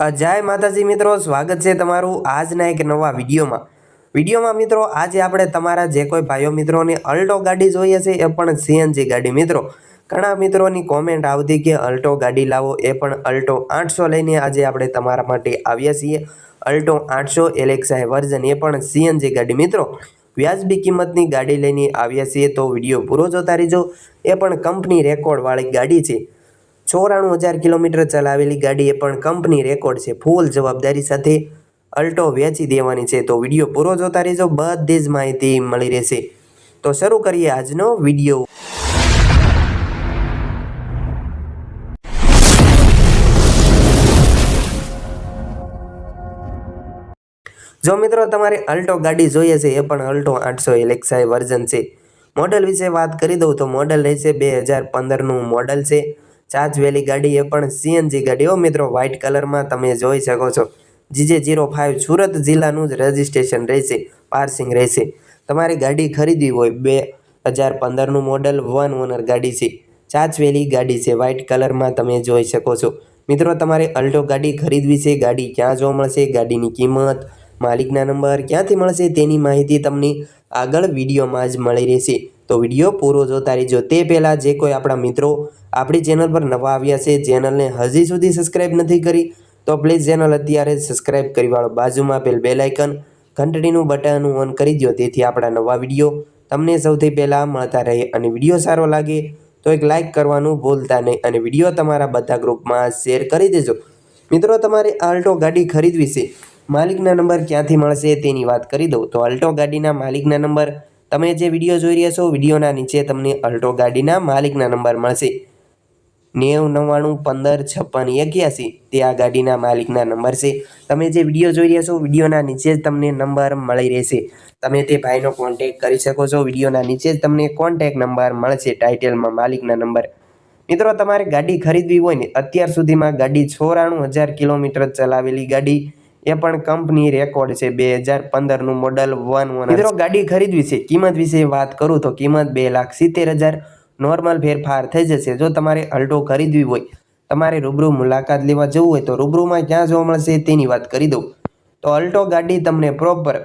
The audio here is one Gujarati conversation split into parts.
જય માતાજી મિત્રો, સ્વાગત છે તમારું આજના એક નવા વિડીયોમાં. વિડીયોમાં મિત્રો, આજે આપણે તમારા જે કોઈ ભાઈઓ મિત્રોને અલ્ટો ગાડી જોઈએ છે, એ પણ સીએનજી ગાડી. મિત્રો, ઘણા મિત્રોની કોમેન્ટ આવતી કે અલ્ટો ગાડી લાવો, એ પણ અલ્ટો આઠસો લઈને આજે આપણે તમારા માટે આવ્યા છીએ. અલ્ટો આઠસો એલેક્સાઈ વર્ઝન, એ પણ સીએનજી ગાડી. મિત્રો, વ્યાજબી કિંમતની ગાડી લઈને આવ્યા છીએ, તો વીડિયો પૂરો જોતા રહેજો. એ પણ કંપની રેકોર્ડવાળી ગાડી છે. ચોરાણું હજાર કિલોમીટર ચલાવેલી ગાડી એ પણ કંપની રેકોર્ડ છે. ફૂલ જવાબદારી સાથે અલ્ટો વેચી દેવાની છે. તો વીડિયો પૂરો જોતા રહેજો. બધી જ માહિતી મળી રહેશે. તો શરૂ કરીએ આજનો વીડિયો. જો મિત્રો તમારે અલ્ટો ગાડી જોઈએ છે, એ પણ અલ્ટો આઠસો એલેક્સાઈ વર્ઝન છે. મોડલ વિશે વાત કરી દઉં તો મોડલ રહેશે બે હજાર પંદરનું મોડલ છે. ચાચવેલી ગાડી એ પણ સીએનજી ગાડી. હો મિત્રો વ્હાઇટ કલરમાં તમે જોઈ શકો છો. જીજે જીરો ફાઇવ સુરત જિલ્લાનું જ રજિસ્ટ્રેશન રહેશે પાર્સિંગ રહેશે. તમારે ગાડી ખરીદવી હોય, બે હજાર પંદરનું મોડલ વન ઓનર ગાડી છે. ચાચવેલી ગાડી છે વ્હાઇટ કલરમાં તમે જોઈ શકો છો. મિત્રો, તમારે અલ્ટો ગાડી ખરીદવી છે, ગાડી ક્યાં જોવા મળશે, ગાડીની કિંમત, માલિકના નંબર ક્યાંથી મળશે તેની માહિતી તમને આગળ વિડીયોમાં જ મળી રહેશે. તો વીડિયો પૂરો જોતા રહીજો તે પહેલાં જે કોઈ આપણા મિત્રો આપણી ચેનલ પર નવા આવ્યા છે ચેનલને હજી સુધી સબસ્ક્રાઈબ નથી કરી, તો પ્લીઝ ચેનલ અત્યારે સબસ્ક્રાઈબ કરી વાળો. બાજુમાં પેલ બેલ આઇકન ઘંટડીનું બટન ઓન કરી દો તેથી આપણા નવા વીડિયો તમને સૌથી પહેલાં મળતા રહે અને વીડિયો સારો લાગે તો એક લાઇક કરવાનું ભૂલતા નહીં અને વીડિયો તમારા બધા ગ્રુપમાં શેર કરી દેજો. મિત્રો, તમારે આલ્ટો ગાડી ખરીદવી છે. માલિકના નંબર ક્યાંથી મળશે તેની વાત કરી દઉં. તો અલ્ટો ગાડીના માલિકના નંબર તમે જે વીડિયો જોઈ રહ્યા છો, વિડીયોના નીચે તમને અલ્ટો ગાડીના માલિકના નંબર મળશે. નેવું નવ્વાણું પંદર છપ્પન એક્યાસી, તે આ ગાડીના માલિકના નંબર છે. તમે જે વીડિયો જોઈ રહ્યા છો, વિડીયોના નીચે જ તમને નંબર મળી રહેશે. તમે તે ભાઈનો કોન્ટેક કરી શકો છો, વિડીયોના નીચે જ તમને કોન્ટેક નંબર મળશે ટાઇટલમાં માલિકના નંબર. મિત્રો, તમારે ગાડી ખરીદવી હોય ને, અત્યાર સુધીમાં ગાડી ચોરાણું હજાર કિલોમીટર ચલાવેલી ગાડી એ પણ કંપની રેકોર્ડ છે બે હજાર પંદરનું મોડલ વન વન મિત્રો, ગાડી ખરીદવી છે, કિંમત વિશે વાત કરું તો કિંમત બે લાખ સિત્તેર હજાર. નોર્મલ ફેરફાર થઈ જશે. જો તમારે અલ્ટો ખરીદવી હોય, તમારે રૂબરૂ મુલાકાત લેવા જવું હોય તો રૂબરૂમાં ક્યાં જોવા મળશે તેની વાત કરી દઉં. તો અલ્ટો ગાડી તમને પ્રોપર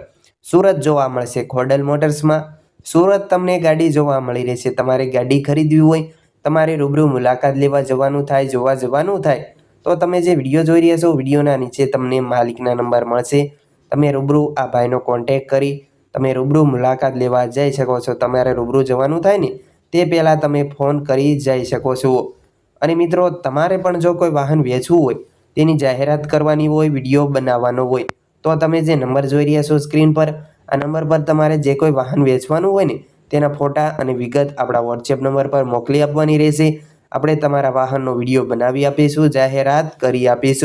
સુરત જોવા મળશે, ખોડલ મોટર્સમાં. સુરત તમને ગાડી જોવા મળી રહેશે. તમારે ગાડી ખરીદવી હોય, તમારે રૂબરૂ મુલાકાત લેવા જવાનું થાય, જોવા જવાનું થાય તો તમે જે વીડિયો જોઈ રહ્યા છો, વિડીયોના નીચે તમને માલિકના નંબર મળશે. તમે રૂબરૂ આ ભાઈનો કોન્ટેક કરી, તમે રૂબરૂ મુલાકાત લેવા જઈ શકો છો. તમારે રૂબરૂ જવાનું થાય ને, તે પહેલાં તમે ફોન કરી જઈ શકો છો. અને મિત્રો, તમારે પણ જો કોઈ વાહન વેચવું હોય, તેની જાહેરાત કરવાની હોય, વીડિયો બનાવવાનો હોય, તો તમે જે નંબર જોઈ રહ્યા છો સ્ક્રીન પર, આ નંબર પર તમારે જે કોઈ વાહન વેચવાનું હોય ને, તેના ફોટા અને વિગત આપણા વોટ્સએપ નંબર પર મોકલી આપવાની રહેશે. આપણે તમારા વાહનનો વીડિયો બનાવી આપીશું. જાહેરાત કરી આપીશું.